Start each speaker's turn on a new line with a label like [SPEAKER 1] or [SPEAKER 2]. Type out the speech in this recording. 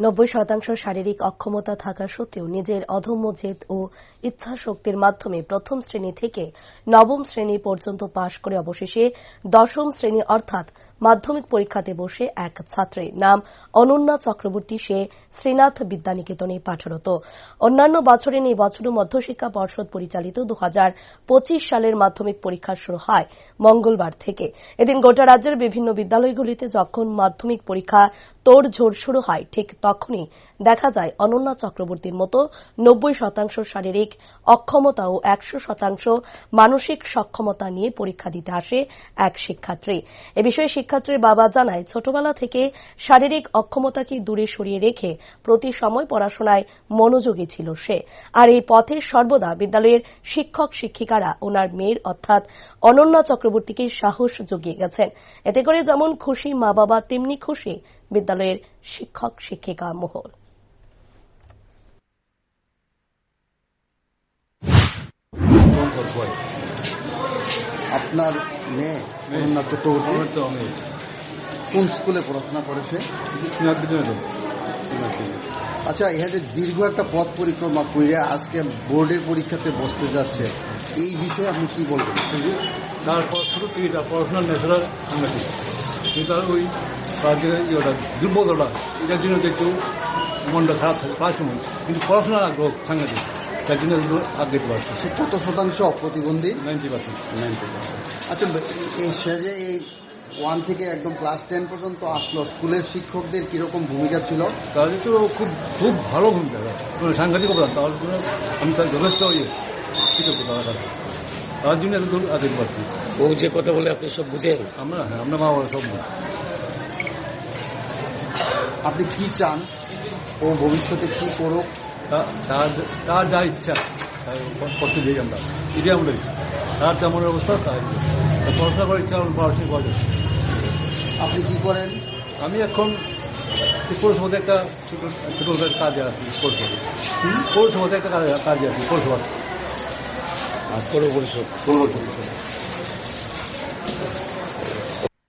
[SPEAKER 1] নব্বই শতাংশ শারীরিক অক্ষমতা থাকা সত্ত্বেও নিজের অদম্য জেদ ও ইচ্ছাশক্তির মাধ্যমে প্রথম শ্রেণি থেকে নবম শ্রেণি পর্যন্ত পাশ করে অবশেষে দশম শ্রেণি অর্থাৎ মাধ্যমিক পরীক্ষাতে বসে এক ছাত্রীর নাম অনন্যা চক্রবর্তী। সে শ্রীনাথ বিদ্যানিকেতনে পাঠরত। অন্যান্য বছরের এই বছরও মধ্যশিক্ষা পর্ষদ পরিচালিত দু হাজার পঁচিশ সালের মাধ্যমিক পরীক্ষা শুরু হয় মঙ্গলবার থেকে। এদিন গোটা রাজ্যের বিভিন্ন বিদ্যালয়গুলিতে যখন মাধ্যমিক পরীক্ষা তোড়ঝোড় শুরু হয়, ঠিক তখনই দেখা যায় অনন্যা চক্রবর্তীর মতো নব্বই শতাংশ শারীরিক অক্ষমতা ও একশো শতাংশ মানসিক সক্ষমতা নিয়ে পরীক্ষা দিতে আসে এক শিক্ষার্থী। এ বিষয়ে শিক্ষার্থীর বাবা জানায়, ছোটবেলা থেকে শারীরিক অক্ষমতাকে দূরে সরিয়ে রেখে প্রতি সময় পড়াশোনায় মনোযোগী ছিল সে। আর এই পথে সর্বদা বিদ্যালয়ের শিক্ষক শিক্ষিকারা ওনার মেয়ের অর্থাৎ অনন্যা চক্রবর্তীকে সাহস জুগিয়ে গেছেন। এতে করে যেমন খুশি মা বাবা তেমনি খুশি বিদ্যালয়ের শিক্ষক শিক্ষিকা। মহল
[SPEAKER 2] আপনার মেয়ে অনন্যা চক্রবর্তী
[SPEAKER 3] তো
[SPEAKER 2] কোন স্কুলে পড়াশোনা করেছে? আচ্ছা ইহা যে দীর্ঘ একটা পথ পরিক্রমা করে আজকে বোর্ডের পরীক্ষাতে বসতে যাচ্ছে। এই বিষয়ে আপনি কি বলবেন?
[SPEAKER 3] তারপর তার পড়াশোনার নেশাটা সাংঘাতিক। কিন্তু ওই তার যে ইয়েটা দুর্বলতা এটার জন্য একটু মনটা খারাপ থাকে সময়। কিন্তু পড়াশোনার আগ্রহ সাংঘাতিক তার জন্য যেতে পারছে
[SPEAKER 2] সে কত শতাংশ প্রতিবন্ধী
[SPEAKER 3] নাইনটি পার্সেন্ট
[SPEAKER 2] আচ্ছা এই সে যে এই ওয়ান থেকে একদম ক্লাস টেন পর্যন্ত আসলো স্কুলের শিক্ষকদের কীরকম ভূমিকা ছিল?
[SPEAKER 3] তাহলে তো খুব খুব ভালো ভূমিকা সাংঘাতিক অবদান তার জন্য আমি তার যথেষ্ট ইয়ে কৃতজ্ঞ তার জন্য এত দূর আগে পারছি
[SPEAKER 4] ও যে কথা বলে আপনি সব বুঝেন?
[SPEAKER 3] আমরা হ্যাঁ আমরা মা বাবা সব বুঝি।
[SPEAKER 2] আপনি কি চান? ও ভবিষ্যতে কি করুক?
[SPEAKER 3] তা- তার যা ইচ্ছা তাই করতে দিই আমরা। এটাই আমরা তার যেমন অবস্থা তাই। পড়াশোনা করার ইচ্ছা আমার পড়াশোনা করা যায়।
[SPEAKER 2] আপনি কি করেন?
[SPEAKER 3] আমি এখন এই পৌরসভাতে একটা ছোট ছোট কাজে আছি পৌরসভাতে পৌরসভাতে একটা কাজে কাজে আছি পৌরসভা
[SPEAKER 4] আর পুরো পরিষদ